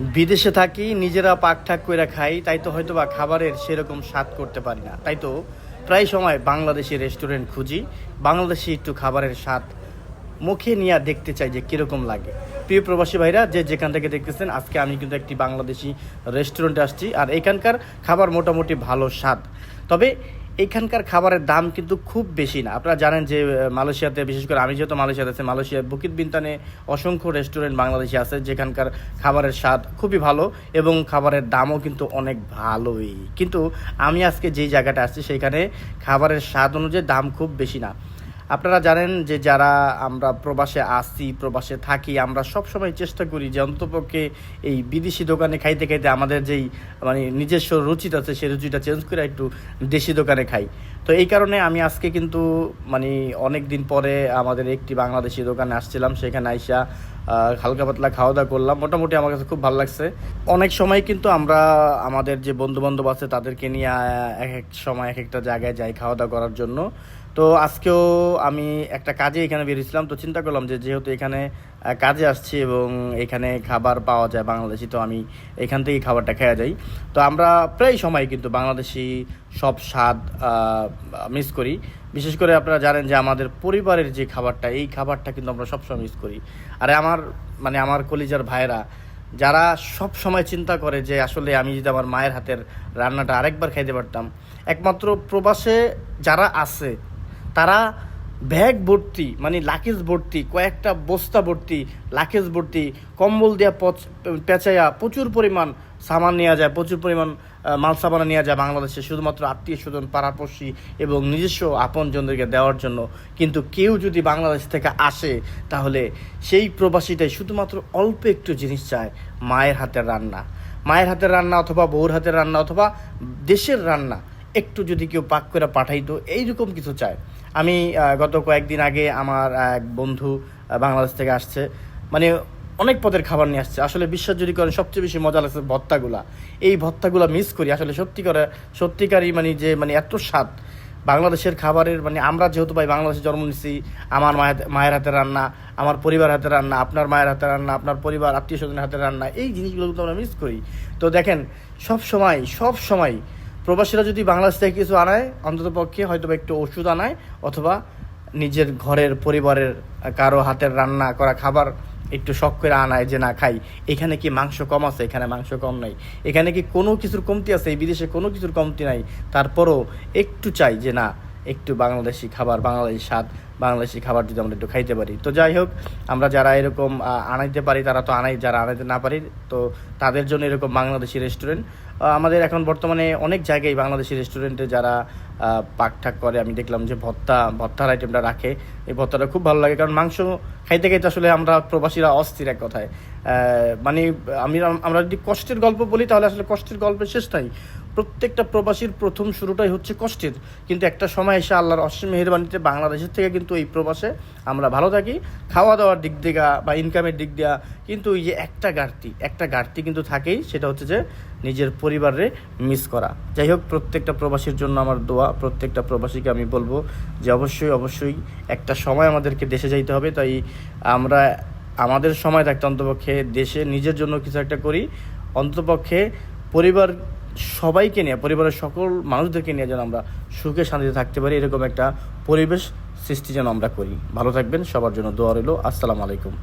বিদেশে থাকি, নিজেরা পাক ঠাক করে খাই, তাই তো হয়তো বা খাবারের সেরকম স্বাদ করতে পারি না। তাই তো প্রায় সময় বাংলাদেশি রেস্টুরেন্ট খুঁজি, বাংলাদেশি একটু খাবারের স্বাদ মুখে নিয়ে দেখতে চাই যে কীরকম লাগে। প্রিয় প্রবাসী ভাইরা, যে যেখান থেকে দেখতেছেন, আজকে আমি কিন্তু একটি বাংলাদেশি রেস্টুরেন্টে আসছি, আর এখানকার খাবার মোটামুটি ভালো স্বাদ। তবে এখানকার খাবারের দাম কিন্তু খুব বেশি না। আপনারা জানেন যে মালয়েশিয়াতে, বিশেষ করে আমি যেহেতু মালয়েশিয়াতে আছি মালয়েশিয়ার বুকিত বিন্তানে অসংখ্য রেস্টুরেন্ট বাংলাদেশে আছে, যেখানকার খাবারের স্বাদ খুবই ভালো এবং খাবারের দামও কিন্তু অনেক ভালোই। কিন্তু আমি আজকে যেই জায়গাটা আসছি, সেখানে খাবারের স্বাদ অনুযায়ী দাম খুব বেশি না। আপনারা জানেন যে যারা আমরা প্রবাসে আসি, প্রবাসে থাকি, আমরা সব সময় চেষ্টা করি যে অন্তপক্ষে এই বিদেশি দোকানে খাইতে খাইতে আমাদের যেই মানে নিজস্ব রুচিটা আছে, সেই রুচিটা চেঞ্জ করে একটু দেশি দোকানে খাই। তো এই কারণে আমি আজকে কিন্তু মানে অনেক দিন পরে আমাদের একটি বাংলাদেশি দোকানে আসছিলাম, সেখানে আইসা হালকা পাতলা খাওয়া দাওয়া করলাম। মোটামুটি আমার কাছে খুব ভালো লাগছে। অনেক সময় কিন্তু আমরা আমাদের যে বন্ধু বান্ধব আছে, তাদেরকে নিয়ে এক এক সময় এক একটা জায়গায় যাই খাওয়া দাওয়া করার জন্য। তো আজকেও আমি একটা কাজে এখানে বেরিয়েছিলাম তো চিন্তা করলাম যে যেহেতু এখানে কাজে আসছি এবং এখানে খাবার পাওয়া যায় বাংলাদেশি, তো আমি এখান থেকেই খাবারটা খেয়ে যাই। তো আমরা প্রায় সময় কিন্তু বাংলাদেশি সব স্বাদ মিস করি। বিশেষ করে আপনারা জানেন যে আমাদের পরিবারের যে খাবারটা, এই খাবারটা কিন্তু আমরা সবসময় মিস করি। আর আমার মানে আমার কলিজার ভাইরা যারা সব সময় চিন্তা করে যে আসলে আমি যদি আমার মায়ের হাতের রান্নাটা আরেকবার খাইতে পারতাম, একমাত্র প্রবাসে যারা আছে, তারা ব্যাগ ভর্তি মানে লাকেজ ভর্তি, কয়েকটা বস্তা ভর্তি লাকেজ ভর্তি, কম্বল দেওয়া পেঁচাইয়া প্রচুর পরিমাণ সামান নেওয়া যায়, প্রচুর পরিমাণ মাল সাবানা নেওয়া যায় বাংলাদেশে, শুধুমাত্র আত্মীয় স্বজন, পাড়াপড়শি এবং নিজস্ব আপনজনদেরকে দেওয়ার জন্য। কিন্তু কেউ যদি বাংলাদেশ থেকে আসে, তাহলে সেই প্রবাসীটাই শুধুমাত্র অল্প একটু জিনিস চায়, মায়ের হাতের রান্না। মায়ের হাতের রান্না অথবা বউর হাতের রান্না অথবা দেশের রান্না। একটু যদি কেউ পাক করে পাঠাইতো এইরকম কিছু চায়। আমি গত কয়েকদিন আগে আমার এক বন্ধু বাংলাদেশ থেকে আসছে। মানে অনেক পদের খাবার নিয়ে আসছে। আসলে বিশ্বাস যদি করেন, সবচেয়ে বেশি মজা লাগছে ভত্তাগুলা। এই ভত্তাগুলা মিস করি। আসলে সত্যি করে, সত্যিকারই মানে যে মানে এত স্বাদ। বাংলাদেশের খাবারের মানে আমরা যেহেতু ভাই বাংলাদেশে জন্ম নিচ্ছি আমার মায়ের মায়ের হাতে রান্না, আমার পরিবার হাতে রান্না, আপনার মায়ের হাতে রান্না, আপনার পরিবার, আত্মীয় স্বজনের হাতে রান্না, এই জিনিসগুলো কিন্তু আমরা মিস করি। তো দেখেন, সব সময় সব সময় প্রবাসীরা যদি বাংলাদেশ থেকে কিছু আনায়, অন্তত পক্ষে হয়তো একটু ওষুধ আনায়, অথবা নিজের ঘরের পরিবারের কারও হাতের রান্না করা খাবার একটু শখ করে আনায় যে না খাই। এখানে কি মাংস কম আছে? এখানে মাংস কম নাই। এখানে কি কোনো কিছুর কমতি আছে? এই বিদেশে কোনো কিছুর কমতি নাই। তারপরও একটু চাই যে না একটু বাংলাদেশি খাবার, বাংলাদেশি স্বাদ, বাংলাদেশি খাবার যদি আমরা একটু খাইতে পারি। তো যাই হোক, আমরা যারা এরকম আনাইতে পারি, তারা তো আনাই, যারা আনাইতে না পারি, তো তাদের জন্য এরকম বাংলাদেশি রেস্টুরেন্ট আমাদের এখন বর্তমানে অনেক জায়গায় বাংলাদেশি রেস্টুরেন্টে যারা পাকঠাক করে, আমি দেখলাম যে ভত্তা, ভত্তার আইটেমটা রাখে। এই ভত্তাটা খুব ভালো লাগে, কারণ মাংস খাইতে খাইতে আসলে আমরা প্রবাসীরা অস্থির এক কথায়। মানে আমি, আমরা যদি কষ্টের গল্প বলি, তাহলে আসলে কষ্টের গল্পের শেষ নাই। প্রত্যেকটা প্রবাসীর প্রথম শুরুটাই হচ্ছে কষ্টের। কিন্তু একটা সময় এসে আল্লাহর অসীম মেহরবানিতে বাংলাদেশের থেকে কিন্তু এই প্রবাসে আমরা ভালো থাকি। খাওয়া দাওয়ার দিক দিয়ে বা ইনকামের দিক দিয়া কিন্তু এই যে একটা ঘাটতি একটা ঘাটতি কিন্তু থাকেই, সেটা হচ্ছে যে নিজের পরিবারে মিস করা। যাই হোক, প্রত্যেকটা প্রবাসীর জন্য আমার দোয়া, প্রত্যেকটা প্রবাসীকে আমি বলব যে অবশ্যই অবশ্যই একটা সময় আমাদেরকে দেশে যাইতে হবে। তাই আমরা আমাদের সময় থাকতে অন্তপক্ষে দেশে নিজের জন্য কিছু একটা করি। অন্তপক্ষে পরিবার সবাইকে নিয়ে, পরিবারের সকল মানুষদেরকে নিয়ে যেন আমরা সুখে শান্তিতে থাকতে পারি, এরকম একটা পরিবেশ সৃষ্টি যেন আমরা করি। ভালো থাকবেন, সবার জন্য দোয়া রইল। আসসালামু আলাইকুম।